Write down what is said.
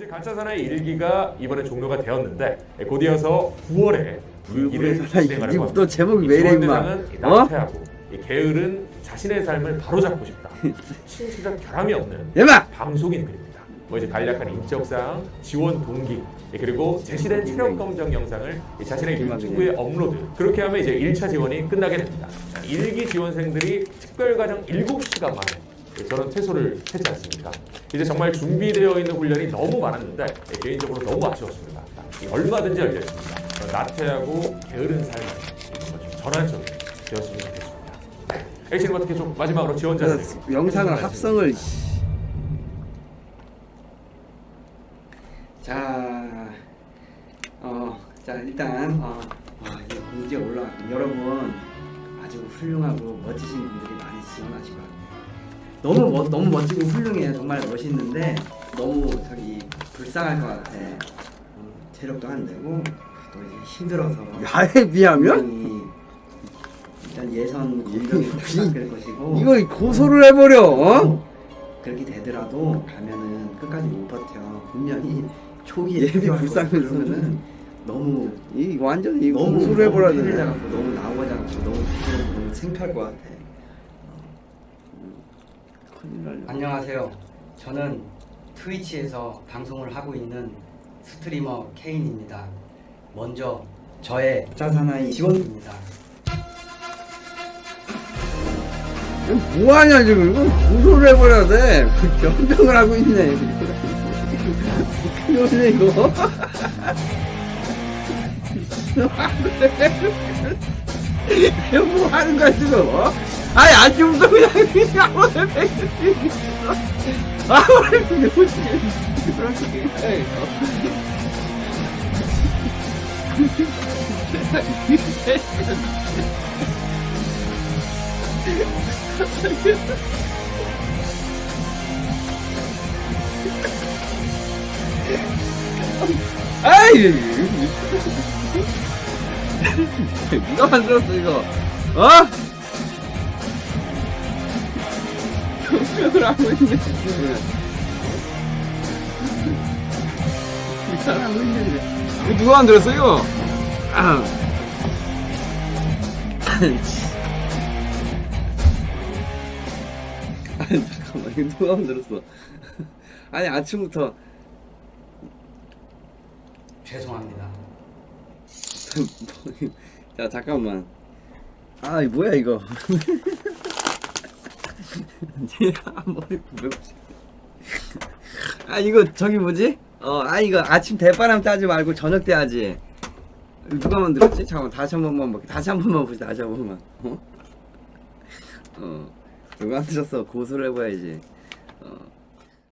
이제 가짜 사나이 1기가 이번에 종료가 되었는데 곧이어서 9월에 2기를 진행하려고 또 합니다. 제목이 이왜 이래 임마 어? 나태하고 이 게으른 자신의 삶을 바로잡고 싶다. 신체적 결함이 없는 얘마 방송인 글입니다. 뭐 이제 간략한 인적사항, 지원 동기, 예, 그리고 제시된 체력 검정 영상을 이 자신의 유튜브에 업로드. 그렇게 하면 이제 1차 지원이 끝나게 됩니다. 자, 1기 지원생들이 특별과정 7시간 만에 예, 저런 퇴소를 했지 않습니까? 이제 정말 준비되어 있는 훈련이 너무 많았는데 예, 개인적으로 너무 아쉬웠습니다. 얼마든지 열려 있습니다. 어, 나태하고 게으른 삶을 전환점이 되었으면 좋겠습니다. 네. H는 어떻게 좀 마지막으로 지원자들 그 영상을 합성을 자, 어, 자 일단 어, 와, 이제 공지에 올라 여러분 아주 훌륭하고 멋지신 분들이 많이 같아요. 너무 멋, 너무 멋지고 훌륭해요. 정말 멋있는데 너무 저기 불쌍할 것 같아. 어, 체력도 안 되고 또 이제 힘들어서 야에 비하면 분명히 일단 예선 공격이 시작될 것이고 이거 고소를 해버려. 어? 그렇게 되더라도 가면은 끝까지 못 버텨 분명히 초기에 예비 불쌍해서. 그러면은 너무 이 완전 이 너무 고소를 해버려야 너무. 해갖고 너무 나오지 않고 너무 부끄럽고 너무 창피할 것 같아. 안녕하세요. 저는 트위치에서 방송을 하고 있는 스트리머 케인입니다. 먼저 저의 자사나이 지원입니다. 뭐하냐 지금 이거 고소를 해버려야 돼. 변병을 하고 있네. 큰일이네 이거. 이거 뭐 하는 거야 지금? 어? 아니 아침부터 그냥 그냥 오늘 백수 아왜 그게 무슨 그렇게 해 아이! 누가 만들었어 이거. 어? 하고 이상하고 있네. 이거 누가 만들었어 이거? 아. 아니 잠깐만 이거 누가 만들었어? 아니 아침부터. 죄송합니다. 자 잠깐만. 아 이거 뭐야 이거 머리 왜아 이거 저기 뭐지? 어아 이거 아침 대바람 따지 말고 저녁 때 하지. 누가 만들었지? 잠깐만 다시 한 번만 볼게. 다시 한 번만 보자 다시 한 번만. 어? 어 누가 만들었어? 고소를 해봐야지